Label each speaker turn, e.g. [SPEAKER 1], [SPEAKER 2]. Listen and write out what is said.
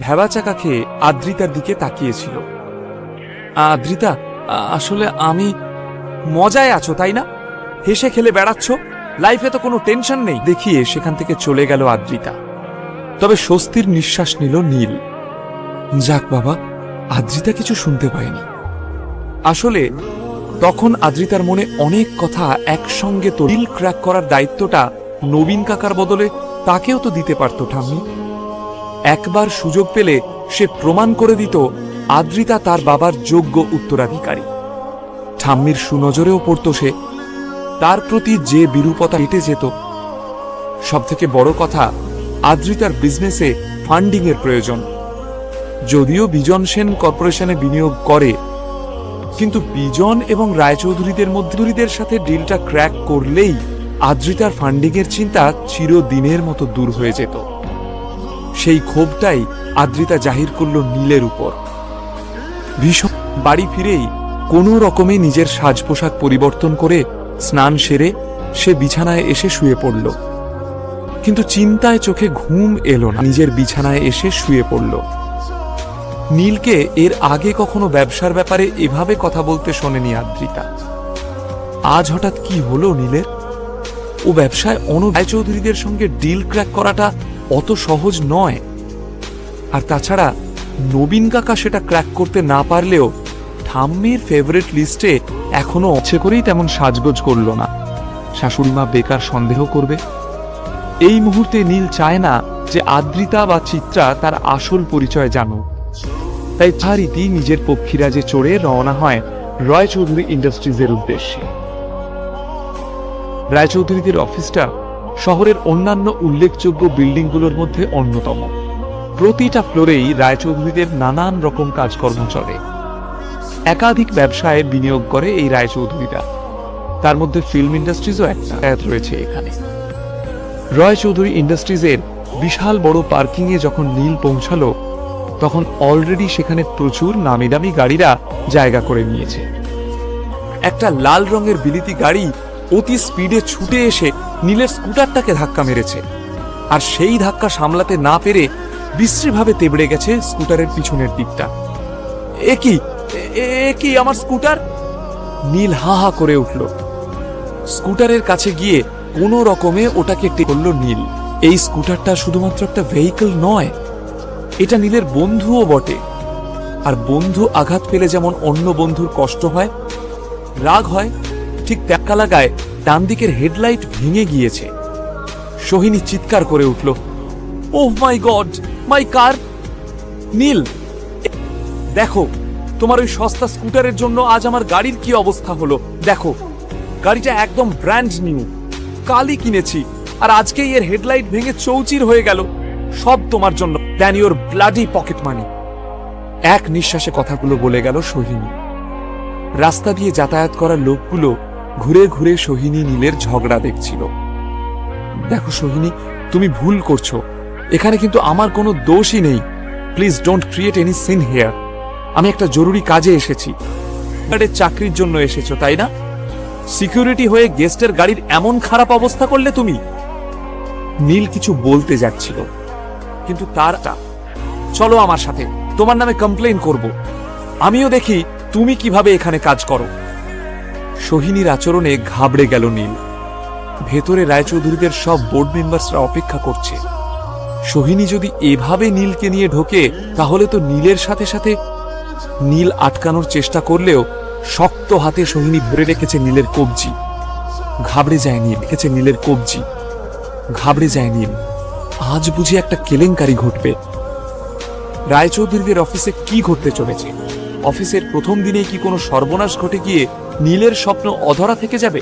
[SPEAKER 1] ভেবাচাকা খেয়ে আদ্রিতার দিকে তাকিয়েছিল। আদ্রিতা আসলে আমি মজায় আছো, তাই না? হেসে খেলে বেড়াচ্ছ? লাইফে তো কোনো টেনশন নেই। দেখিয়ে সেখান থেকে চলে গেল আদ্রিতা। তবে স্বস্তির নিঃশ্বাস নিল নীল। যাক বাবা, আদ্রিতা কিছু শুনতে পায়নি। আসলে তখন আদ্রিতার মনে অনেক কথা একসঙ্গে তো ক্র্যাক করার দায়িত্বটা নবীন কাকার বদলে তাকেও তো দিতে পারত ঠাম্মি। একবার সুযোগ পেলে সে প্রমাণ করে দিত আদ্রিতা তার বাবার যোগ্য উত্তরাধিকারী। ঠাম্মির সুনজরেও পড়ত সে। তার প্রতি যে বিরূপতা হেঁটে যেত, সবথেকে বড় কথা আদ্রিতার বিজনেসে ফান্ডিং এর প্রয়োজন। যদিও বিজন সেন কর্পোরেশনে বিনিয়োগ করে, কিন্তু বিজন এবং রায়চৌধুরীদের মধ্যে সাথে ডিলটা ক্র্যাক করলেই আদ্রিতার ফান্ডিং এর চিন্তা চিরদিনের মতো দূর হয়ে যেত। সেই ক্ষোভটাই আদ্রিতা জাহির করল নীলের উপর। ভীষণ বাড়ি ফিরেই কোনো রকমে নিজের সাজ পোশাক পরিবর্তন করে স্নান সেরে সে বিছানায় এসে শুয়ে পড়ল। কিন্তু চিন্তায় চোখে ঘুম এলো না। নিজের বিছানায় এসে শুয়ে পড়ল। নীলকে এর আগে কখনো ব্যবসার ব্যাপারে এভাবে কথা বলতে শোনেনি আদ্রিতা। আজ হঠাৎ কি হলো নীলের? ও ব্যবসায় অনু চৌধুরীদের সঙ্গে ডিল ক্র্যাক করাটা অত সহজ নয়। আর তাছাড়া নবীন কাকা সেটা ক্র্যাক করতে না পারলেও ঠাম্মির ফেভারিট লিস্টে এখনও অচ্ছে করেই তেমন সাজগোজ করল না। শাশুড়িমা বেকার সন্দেহ করবে। এই মুহূর্তে নীল চায় না যে আদ্রিতা বা চিত্রা তার আসল পরিচয় জানুক। তাই চারিতি নিজের পক্ষীরাজে চড়ে রওনা হয় রয় চৌধুরী ইন্ডাস্ট্রিজের উদ্দেশ্যে। রায়চৌধুরীদের অফিসটা শহরের অন্যান্য উল্লেখযোগ্য বিল্ডিংগুলোর মধ্যে অন্যতম। প্রতিটা ফ্লোরেই রায়চৌধুরীদের নানান রকম কাজকর্ম চলে। একাধিক ব্যবসায় বিনিয়োগ করে এই রায়চৌধুরীরা। তার মধ্যে ফিল্ম ইন্ডাস্ট্রিজও একটা রয়েছে এখানে। রয় চৌধুরী ইন্ডাস্ট্রিজের বিশাল বড় পার্কিংয়ে যখন নীল পৌঁছালো, তখন অলরেডি সেখানে প্রচুর নামি দামি গাড়িরা জায়গা করে নিয়েছে। একটা লাল রঙের বিলিতি গাড়ি অতি স্পিডে ছুটে এসে নীলের স্কুটারটাকে ধাক্কা মেরেছে। আর সেই ধাক্কা সামলাতে না পেরে বিশ্রীভাবে তেবড়ে গেছে স্কুটারের পিছনের দিকটা। এ কি? এ- কি আমার স্কুটার? নীল হা হা করে উঠল। স্কুটারের কাছে গিয়ে কোনো রকমে ওটাকে টেক করল নীল। এই স্কুটারটা শুধুমাত্র একটা ভেহিকল নয়, এটা নীলের বন্ধুও বটে। আর বন্ধু আঘাত পেলে যেমন অন্য বন্ধুর কষ্ট হয়, রাগ হয় ঠিক ত্যাক্কা লাগায় ডান দিকের হেডলাইট ভেঙে গিয়েছে। সোহিনী চিৎকার করে উঠল ও মাই গড মাই কার নীল, দেখো, তোমার ওই সস্তা স্কুটারের জন্য আজ আমার গাড়ির কি অবস্থা হলো? দেখো, গাড়িটা একদম ব্র্যান্ড নিউ কালই কিনেছি, আর আজকেই এর হেডলাইট ভেঙে চৌচির হয়ে গেল, সব তোমার জন্য then your bloody pocket money এক নিঃশ্বাসে কথাগুলো বলে গেল সোহিনী। রাস্তা দিয়ে যাতায়াত করা লোকগুলো ঘুরে ঘুরে সোহিনী নীলের ঝগড়া দেখছিল। দেখো সোহিনী, তুমি ভুল করছ। এখানে কিন্তু আমার কোনো দোষই নেই। Please don't create any scene here আমি একটা জরুরি কাজে এসেছি। গার্ডের চাকরির জন্য এসেছ, তাই না? সিকিউরিটি হয়ে গেস্টের গাড়ির এমন খারাপ অবস্থা করলে তুমি? নীল কিছু বলতে যাচ্ছিল, কিন্তু তারটা চলো আমার সাথে, তোমার নামে কমপ্লেন করব। আমিও দেখি তুমি কীভাবে এখানে কাজ করো। সোহিনীর আচরণে ঘাবড়ে গেল নীল। ভেতরে রায়চৌধুরীদের সব বোর্ড মেম্বার্সরা অপেক্ষা করছে। সোহিনী যদি এভাবে নীলকে নিয়ে ঢোকে, তাহলে তো নীলের সাথে সাথে নীল আটকানোর চেষ্টা করলেও শক্ত হাতে সোহিনী ধরে রেখেছে নীলের কবজি। ঘাবড়ে যায় নীল, রেখেছে নীলের কবজি। ঘাবড়ে যায় নীল। আজ বুঝি একটা কেলেঙ্কারি ঘটবে। রায়চৌধুরীদের অফিসে কি ঘটতে চলেছে? অফিসের প্রথম দিনে কি কোনো সর্বনাশ ঘটে গিয়ে নীলের স্বপ্ন অধরা থেকে যাবে।